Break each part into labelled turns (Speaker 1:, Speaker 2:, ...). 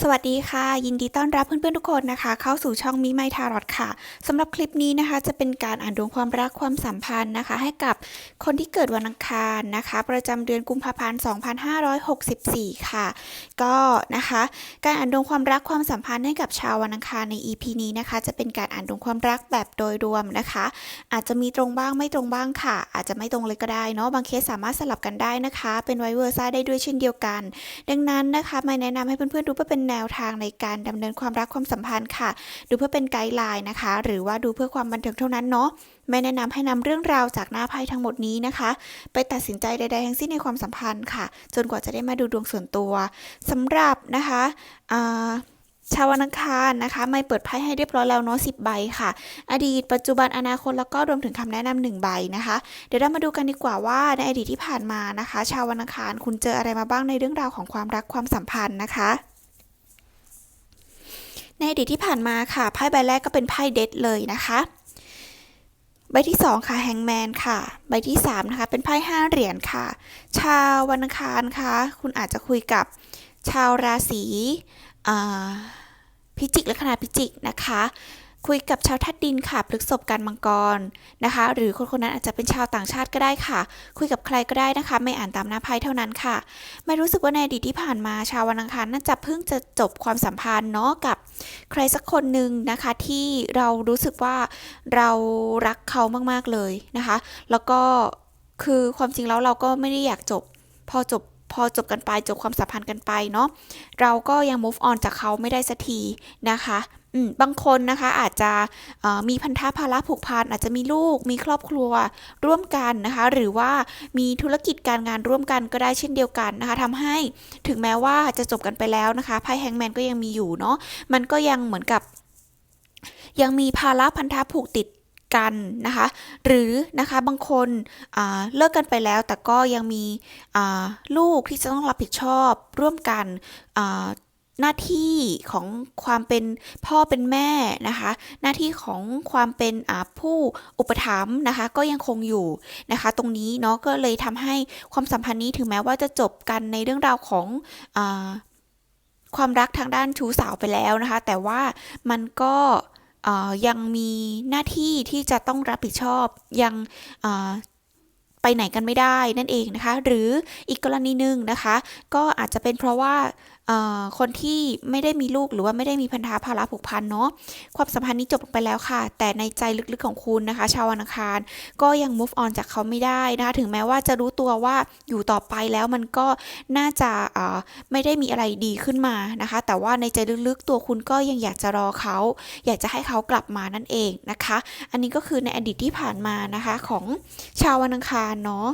Speaker 1: สวัสดีค่ะ ยินดีต้อนรับเพื่อนๆทุกคนนะคะ เข้าสู่ช่องมิไมทารอตค่ะสำหรับคลิปนี้นะคะ จะเป็นการอ่านดวงความรักความสัมพันธ์นะคะ ให้กับคนที่เกิดวันอังคารนะคะ ประจำเดือนกุมภาพันธ์ 2564 ค่ะ ก็นะคะ การอ่านดวงความรักความสัมพันธ์ให้กับชาววันอังคารใน EP นี้นะคะ จะเป็นการอ่านดวงความรักแบบโดยรวมนะคะ อาจจะมีตรงบ้างไม่ตรงบ้างค่ะ อาจจะไม่ตรงเลยก็ได้เนาะบางเคสสามารถสลับกันได้นะคะ เป็นไวเวอร์ซ่าได้ด้วยเช่นเดียวกัน ดังนั้นนะคะไม่แนะนำให้เพื่อนๆดูเพื่อเป็นแนวทางในการดำเนินความรักความสัมพันธ์ค่ะ ดูเพื่อเป็นไกด์ไลน์นะคะ หรือว่าดูเพื่อความบันเทิงเท่านั้นเนาะไม่แนะนำให้นำเรื่องราวจากหน้าไพ่ทั้งหมดนี้นะคะ ไปตัดสินใจใดๆทั้งสิ้นในความสัมพันธ์ค่ะ จนกว่าจะได้มาดูดวงส่วนตัวสำหรับนะคะชาววันอังคารนะคะ ไม่เปิดไพ่ให้เรียบร้อยแล้วเนาะสิบใบค่ะ อดีตปัจจุบันอนาคตแล้วก็รวมถึงคำแนะนำหนึ่งใบนะคะ เดี๋ยวเรามาดูกันดีกว่าว่าในอดีตที่ผ่านมานะคะ ชาววันอังคารคุณเจออะไรมาบ้างในเรื่องราวของความรักความสัมพันธ์นะคะ ในอดีตที่ผ่านมาค่ะไพ่ใบแรกก็เป็นไพ่เดทเลยนะคะ ใบที่สองค่ะแฮงแมนค่ะ ใบที่สามนะคะ เป็นไพ่ห้าเหรียญค่ะ ชาววันอังคารค่ะ คุณอาจจะคุยกับชาวราศีพิจิกและคณะพิจิกนะคะ คุยกับชาวทัดดินค่ะพฤกษบกันมังกรนะคะ หรือคนคนนั้นอาจจะเป็นชาวต่างชาติก็ได้ค่ะ คุยกับใครก็ได้นะคะ ไม่อ่านตามหน้าไพ่เท่านั้นค่ะ ไม่รู้สึกว่าในอดีตที่ผ่านมาชาววันอังคารน่าจะเพิ่งจะจบความสัมพันธ์เนาะกับใครสักคนหนึ่งนะคะที่เรารู้สึกว่าเรารักเขามากๆเลยนะคะ แล้วก็คือความจริงแล้วเราก็ไม่ได้อยากจบ พอจบ พอจบกันไปจบความสัมพันธ์กันไปเนาะเราก็ยัง move on จากเขาไม่ได้สักทีนะคะบางคนนะคะอาจจะมีพันธะภาระผูกพันอาจจะมีลูกมีครอบครัวร่วมกันนะคะ หรือว่ามีธุรกิจการงานร่วมกันก็ได้เช่นเดียวกันนะคะทำให้ถึงแม้ว่าจะจบกันไปแล้วนะคะไพ่แฮงแมนก็ยังมีอยู่เนาะมันก็ยังเหมือนกับ ยังมีภาระพันธะผูกติด กันนะคะ หรือนะคะบางคนเลิกกันไปแล้ว แต่ก็ยังมีลูกที่จะต้องรับผิดชอบร่วมกันหน้าที่ของความเป็นพ่อเป็นแม่นะคะ หน้าที่ของความเป็นผู้อุปถัมภ์นะคะ ก็ยังคงอยู่นะคะ ตรงนี้เนาะก็เลยทำให้ความสัมพันธ์นี้ถึงแม้ว่าจะจบกันในเรื่องราวของอความรักทางด้านชู้สาวไปแล้วนะคะ แต่ว่ามันก็ ยังมีหน้าที่ที่จะต้องรับผิดชอบยังไปไหนกันไม่ได้นั่นเองนะคะ หรืออีกกรณีหนึ่งนะคะ ก็อาจจะเป็นเพราะว่า คนที่ไม่ได้มีลูกหรือว่าไม่ได้มีพันธะภาระผูกพันเนาะความสัมพันธ์นี้จบไปแล้วค่ะ แต่ในใจลึกๆของคุณนะคะ ชาววันอังคารก็ยัง move on จากเขาไม่ได้นะคะถึงแม้ว่าจะรู้ตัวว่าอยู่ต่อไปแล้วมันก็น่าจะไม่ได้มีอะไรดีขึ้นมานะคะ แต่ว่าในใจลึกๆตัวคุณก็ยังอยากจะรอเขา อยากจะให้เขากลับมานั่นเองนะคะ อันนี้ก็คือในอดีตที่ผ่านมานะคะของชาววันอังคารเนาะ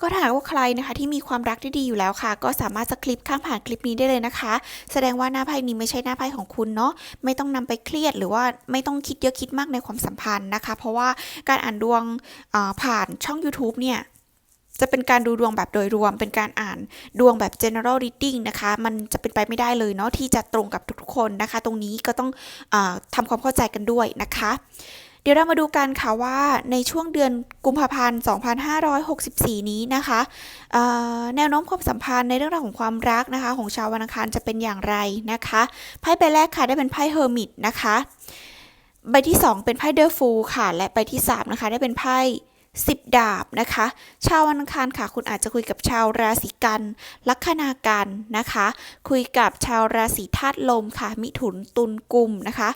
Speaker 1: ก็ถ้าหากว่าใครนะคะที่มีความรักที่ดีอยู่แล้วค่ะ ก็สามารถสคลิปข้ามผ่านคลิปนี้ได้เลยนะคะ แสดงว่าหน้าไพ่นี้ไม่ใช่หน้าไพ่ของคุณเนาะไม่ต้องนำไปเครียดหรือว่าไม่ต้องคิดเยอะคิดมากในความสัมพันธ์นะคะ เพราะว่าการอ่านดวงผ่านช่อง YouTube เนี่ยจะเป็นการดูดวงแบบโดยรวม เป็นการอ่านดวงแบบ general reading นะคะ มันจะเป็นไปไม่ได้เลยเนาะที่จะตรงกับทุกๆคนนะคะ ตรงนี้ก็ต้องอทำความเข้าใจกันด้วยนะคะ เดี๋ยวเรามาดูกันค่ะว่าในช่วงเดือนกุมภาพันธ์ 2564 นี้นะคะแนวโน้มความสัมพันธ์ในเรื่องราวของความรักนะคะ ของชาววันอังคารจะเป็นอย่างไรนะคะไพ่ใบแรกค่ะได้เป็นไพ่เฮอร์มิตนะคะใบที่ 2 เป็นไพ่เดอร์ฟูค่ะ และใบที่ 3 นะคะ ได้เป็นไพ่สิบดาบนะคะ ชาววันอังคารค่ะ คุณอาจจะคุยกับชาวราศีกันลัคนากันนะคะ คุยกับชาวราศีธาตุลมค่ะ มิถุนตุลกุมนะคะ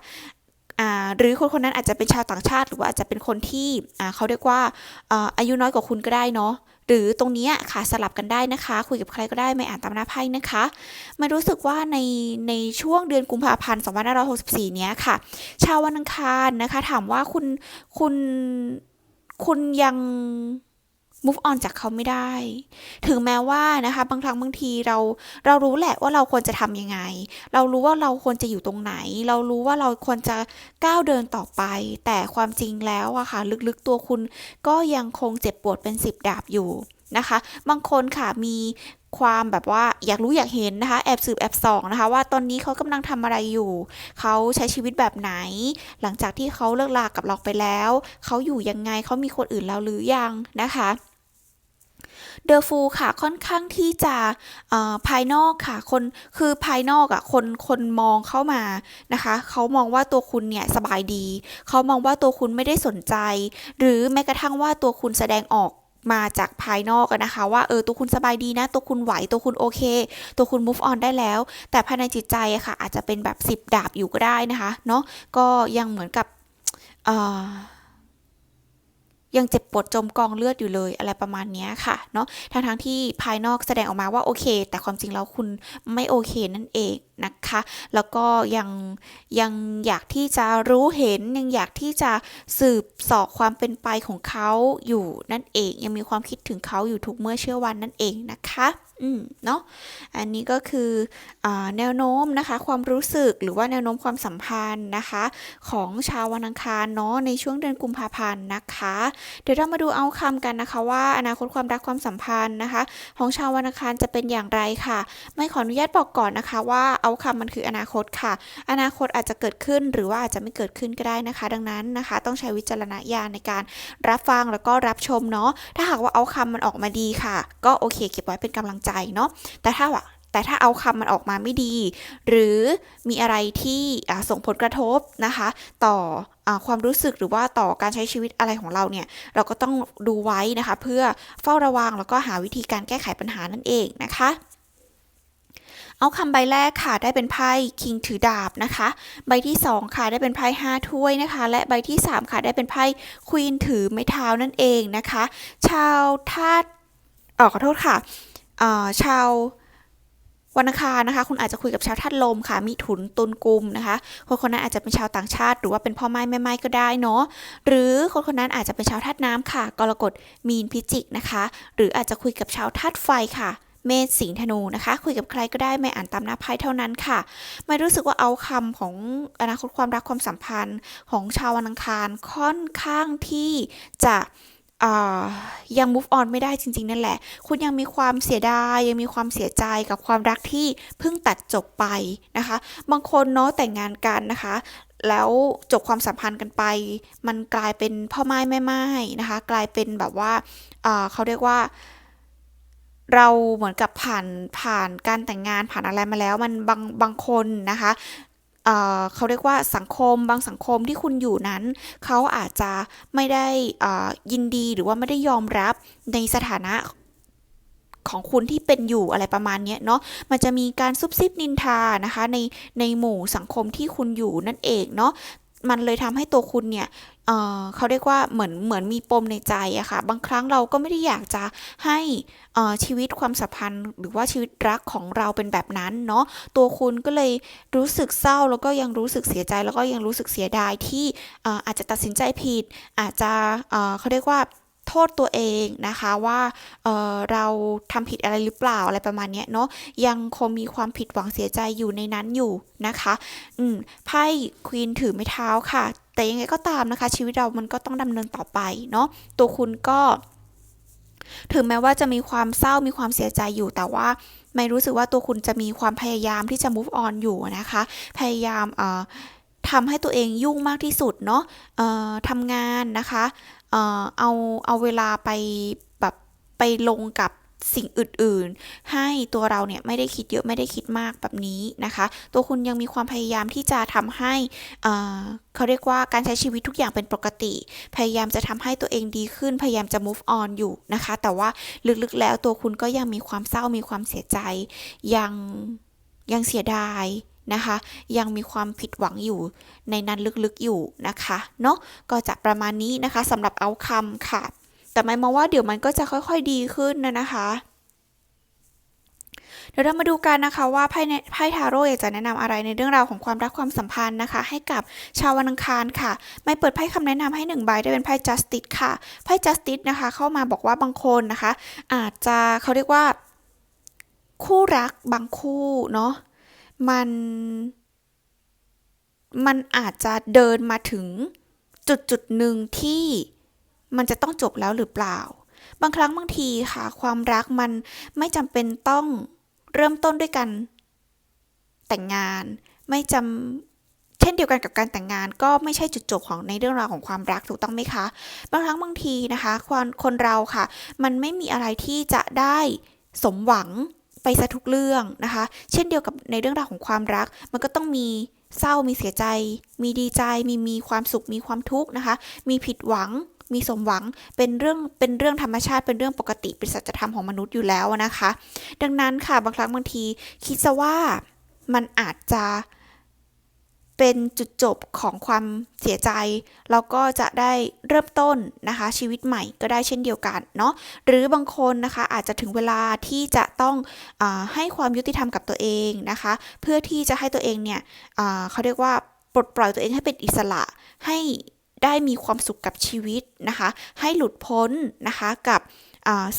Speaker 1: หรือคนคนนั้นอาจจะเป็นชาวต่างชาติ หรือว่าอาจจะเป็นคนที่เขาเรียกว่าอายุน้อยกว่าคุณก็ได้เนาะหรือตรงนี้ค่ะสลับกันได้นะคะ คุยกับใครก็ได้ไม่อ่านตามหน้าไพ่นะคะมารู้สึกว่าในในช่วงเดือนกุมภาพันธ์2564 เนี้ยค่ะ ชาววันอังคารนะคะ ถามว่าคุณคุณคุณยัง move on จากเขาไม่ได้ ถึงแม้ว่านะคะ บางครั้งบางทีเราเรารู้แหละว่าเราควรจะทำยังไง เรารู้ว่าเราควรจะอยู่ตรงไหน เรารู้ว่าเราควรจะก้าวเดินต่อไป แต่ความจริงแล้วอะค่ะ ลึกๆตัวคุณก็ยังคงเจ็บปวดเป็นสิบดาบอยู่นะคะ บางคนค่ะมีความแบบว่าอยากรู้อยากเห็นนะคะ แอบสืบแอบส่องนะคะ ว่าตอนนี้เขากำลังทำอะไรอยู่ เขาใช้ชีวิตแบบไหน หลังจากที่เขาเลิกลากับเราไปแล้ว เขาอยู่ยังไงเขามีคนอื่นแล้วหรือยังนะคะ เดอะฟูค่ะค่อนข้างที่จะภายนอกค่ะคนคือภายนอกอะ่ะคนคนมองเข้ามานะคะเขามองว่าตัวคุณเนี่ยสบายดี เขามองว่าตัวคุณไม่ได้สนใจ หรือแม้กระทั่งว่าตัวคุณแสดงออกมาจากภายนอกนะคะ ว่าเออตัวคุณสบายดีนะ ตัวคุณไหวตัวคุณโอเค ตัวคุณ move on ได้แล้ว แต่ภายในจิตใจอะค่ะ อาจจะเป็นแบบสิบดาบอยู่ก็ได้นะคะ เนาะก็ยังเหมือนกับอ่อ ยังเจ็บปวดจมกองเลือดอยู่เลยอะไรประมาณนี้ค่ะเนาะทั้งทั้งๆที่ภายนอกแสดงออกมาว่าโอเค แต่ความจริงแล้วคุณไม่โอเคนั่นเองนะคะ แล้วก็ยังยังอยากที่จะรู้เห็นยังอยากที่จะสืบสอบความเป็นไปของเขาอยู่นั่นเอง ยังมีความคิดถึงเขาอยู่ทุกเมื่อเชื่อวันนั่นเองนะคะ อืมเนาะอันนี้ก็คืออแนวโน้มนะคะ ความรู้สึกหรือว่าแนวโน้มความสัมพันธ์นะคะ ของชาววันอังคารเนาะในช่วงเดือนกุมภาพันธ์นะคะ เดี๋ยวเรามาดูเอาคำกันนะคะ ว่าอนาคตความรักความสัมพันธ์นะคะ ของชาววันอังคารจะเป็นอย่างไรค่ะ ไม่ขออนุญาตบอกก่อนนะคะว่าเอาคำมันคืออนาคตค่ะ อนาคตอาจจะเกิดขึ้นหรือว่าอาจจะไม่เกิดขึ้นก็ได้นะคะ ดังนั้นนะคะ ต้องใช้วิจารณญาณในการรับฟังแล้วก็รับชมเนาะถ้าหากว่าเอาคำมันออกมาดีค่ะ ก็โอเค เก็บไว้เป็นกำลังใจเนาะแต่ถ้าว่าแต่ถ้าเอาคำมันออกมาไม่ดี หรือมีอะไรที่ส่งผลกระทบนะคะ ต่ออความรู้สึกหรือว่าต่อการใช้ชีวิตอะไรของเราเนี่ย เราก็ต้องดูไว้นะคะ เพื่อเฝ้าระวังแล้วก็หาวิธีการแก้ไขปัญหานั่นเองนะคะเอาคำใบแรกค่ะได้เป็นไพ่คิงถือดาบนะคะ ใบที่สองค่ะได้เป็นไพ่ห้าถ้วยนะคะ และใบที่สามค่ะได้เป็นไพ่ควีนถือไม้เท้านั่นเองนะคะ ชาวธาตุเออขอโทษค่ะ ชาววันอังคารนะคะ คุณอาจจะคุยกับชาวธาตุลมค่ะมิถุนตุลกุมนะคะ คนคนนั้นอาจจะเป็นชาวต่างชาติ หรือว่าเป็นพ่อไม้แม่ไม้ก็ได้เนาะ หรือคนคนนั้นอาจจะเป็นชาวธาตุน้ำค่ะ กรกฎ มีนพิจิกนะคะ หรืออาจจะคุยกับชาวธาตุไฟค่ะ เมษสิงห์ธนูนะคะ คุยกับใครก็ได้ไม่อ่านตามหน้าไพ่เท่านั้นค่ะ ไม่รู้สึกว่าเอาคำของอนาคตความรักความสัมพันธ์ของชาววันอังคารค่อนข้างที่จะ ยัง move on ไม่ได้จริง ๆ นั่นแหละ คุณยังมีความเสียดาย ยังมีความเสียใจกับความรักที่เพิ่งตัดจบไปนะคะ บางคนเนาะแต่งงานกันนะคะ แล้วจบความสัมพันธ์กันไป มันกลายเป็นพ่อไม้แม่ไม้นะคะ กลายเป็นแบบว่าอ่าเขาเรียกว่า เราเหมือนกับผ่านผ่านการแต่งงานผ่านอะไรมาแล้ว มันบางบางคนนะคะ เเขาเรียกว่าสังคมบางสังคมที่คุณอยู่นั้น เขาอาจจะไม่ได้ยินดีหรือว่าไม่ได้ยอมรับในสถานะของคุณที่เป็นอยู่อะไรประมาณนี้เนาะ มันจะมีการซุบซิบนินทานะคะในในหมู่สังคมที่คุณอยู่นั่นเองเนาะ มันเลยทำให้ตัวคุณเนี่ยเเขาเรียกว่าเหมือนเหมือนมีปมในใจอะค่ะ บางครั้งเราก็ไม่ได้อยากจะให้ชีวิตความสัมพันธ์ หรือว่าชีวิตรักของเราเป็นแบบนั้นเนาะ ตัวคุณก็เลยรู้สึกเศร้าแล้วก็ยังรู้สึกเสียใจ แล้วก็ยังรู้สึกเสียดายที่อ่อาจจะตัดสินใจผิด อาจจะเเขาเรียกว่า ษตัวเองนะคะว่าเเราทำผิดอะไรหรือเปล่าอะไรประมาณนี้เนาะยังคงมีความผิดหวังเสียใจอยู่ในนั้นอยู่นะคะอืมไพ่ควีนถือไม้เท้าค่ะ แต่ยังไงก็ตามนะคะ ชีวิตเรามันก็ต้องดำเนินต่อไปเนาะตัวคุณก็ถึงแม้ว่าจะมีความเศร้ามีความเสียใจอยู่แต่ว่าไม่รู้สึกว่าตัวคุณจะมีความพยายามที่จะ move on อยู่นะคะ พยายามเอ่อทำให้ตัวเองยุ่งมากที่สุดเนาะทำงานนะคะ เอาเอาเวลาไปแบบไปลงกับสิ่งอื่นๆ ให้ตัวเราเนี่ยไม่ได้คิดเยอะไม่ได้คิดมากแบบนี้นะคะ ตัวคุณยังมีความพยายามที่จะทำให้เอ่อเขาเรียกว่าการใช้ชีวิตทุกอย่างเป็นปกติ พยายามจะทำให้ตัวเองดีขึ้น พยายามจะ move on อยู่นะคะ แต่ว่าลึกๆแล้วตัวคุณก็ยังมีความเศร้ามีความเสียใจ ยังยังเสียดาย นะคะ ยังมีความผิดหวังอยู่ในนั้นลึกๆอยู่นะคะเนาะก็จะประมาณนี้นะคะสำหรับเอาคำค่ะ แต่ไม่มองว่าเดี๋ยวมันก็จะค่อยๆดีขึ้นนะนะคะเดี๋ยวเรามาดูกันนะคะว่าไพ่ไพ่ทาโร่อยากจะแนะนำอะไรในเรื่องราวของความรักความสัมพันธ์นะคะ ให้กับชาววันอังคารค่ะ ไม่เปิดไพ่คำแนะนำให้หนึ่งใบได้เป็นไพ่ justice ค่ะ ไพ่ justice นะคะ เข้ามาบอกว่าบางคนนะคะ อาจจะเขาเรียกว่า คู่รักบางคู่เนาะ มัน มันอาจจะเดินมาถึงจุดจุดหนึ่งที่มันจะต้องจบแล้วหรือเปล่า บางครั้งบางทีค่ะ ความรักมันไม่จำเป็นต้องเริ่มต้นด้วยกัน แต่งงานไม่จำเช่นเดียวกันกับการแต่งงาน ก็ไม่ใช่จุดจบของในเรื่องราวของความรักถูกต้องไหมคะ บางครั้งบางทีนะคะคนคนเราค่ะ มันไม่มีอะไรที่จะได้สมหวัง ไปซะทุกเรื่องนะคะ เช่นเดียวกับในเรื่องราวของความรัก มันก็ต้องมีเศร้ามีเสียใจ มีดีใจ มีมีความสุขมีความทุกข์นะคะ มีผิดหวัง มีสมหวังเป็นเรื่องเป็นเรื่องธรรมชาติเป็นเรื่องปกติเป็นสัจธรรมของมนุษย์อยู่แล้วนะคะ ดังนั้นค่ะบางครั้งบางที คิดซะว่ามันอาจจะ เป็นจุดจบของความเสียใจ เราก็จะได้เริ่มต้นนะคะ ชีวิตใหม่ก็ได้เช่นเดียวกันเนาะหรือบางคนนะคะอาจจะถึงเวลาที่จะต้องอให้ความยุติธรรมกับตัวเองนะคะ เพื่อที่จะให้ตัวเองเนี่ยเขาเรียกว่าปลดปล่อยตัวเองให้เป็นอิสระให้ได้มีความสุขกับชีวิตนะคะ ให้หลุดพ้นนะคะกับ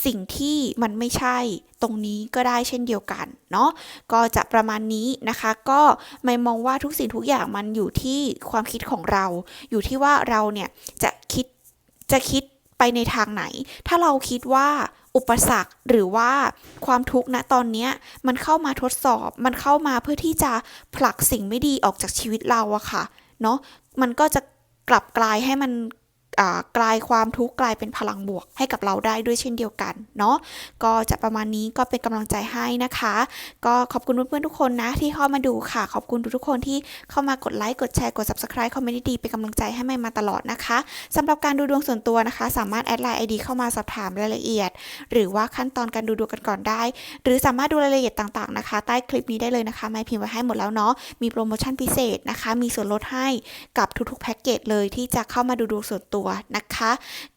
Speaker 1: สิ่งที่มันไม่ใช่ตรงนี้ก็ได้เช่นเดียวกันเนาะก็จะประมาณนี้นะคะ ก็ไม่มองว่าทุกสิ่งทุกอย่างมันอยู่ที่ความคิดของเรา อยู่ที่ว่าเราเนี่ยจะคิดจะคิดไปในทางไหน ถ้าเราคิดว่าอุปสรรคหรือว่าความทุกข์ณตอนนี้มันเข้ามาทดสอบ มันเข้ามาเพื่อที่จะผลักสิ่งไม่ดีออกจากชีวิตเราอะค่ะ เนาะมันก็จะกลับกลายให้มัน กลายความทุกข์กลายเป็นพลังบวกให้กับเราได้ด้วยเช่นเดียวกันเนาะก็จะประมาณนี้ก็เป็นกำลังใจให้นะคะ ก็ขอบคุณเพื่อนๆทุกคนนะที่เข้ามาดูค่ะ ขอบคุณทุกๆคนที่เข้ามากดไลค์กดแชร์กด subscribe คอมเมนต์ดีๆเป็นกำลังใจให้ไม่มาตลอดนะคะสำหรับการดูดวงส่วนตัวนะคะ สามารถแอดไลน์ ID เข้ามาสอบถามรายละเอียด หรือว่าขั้นตอนการดูดวงกันก่อนได้ หรือสามารถดูรายละเอียดต่างๆนะคะ ใต้คลิปนี้ได้เลยนะคะไม่พิมพ์ไว้ให้หมดแล้วเนาะมีโปรโมชั่นพิเศษนะคะ มีส่วนลดให้กับทุกๆแพ็กเกจเลยที่จะเข้ามาดูดวงส่วนตัวนะคะ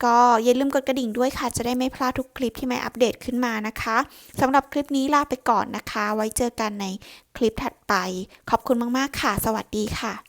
Speaker 1: ก็อย่าลืมกดกระดิ่งด้วยค่ะ จะได้ไม่พลาดทุกคลิปที่ไม่อัปเดตขึ้นมานะคะสำหรับคลิปนี้ลาไปก่อนนะคะ ไว้เจอกันในคลิปถัดไป ขอบคุณมาก ๆ ค่ะ สวัสดีค่ะ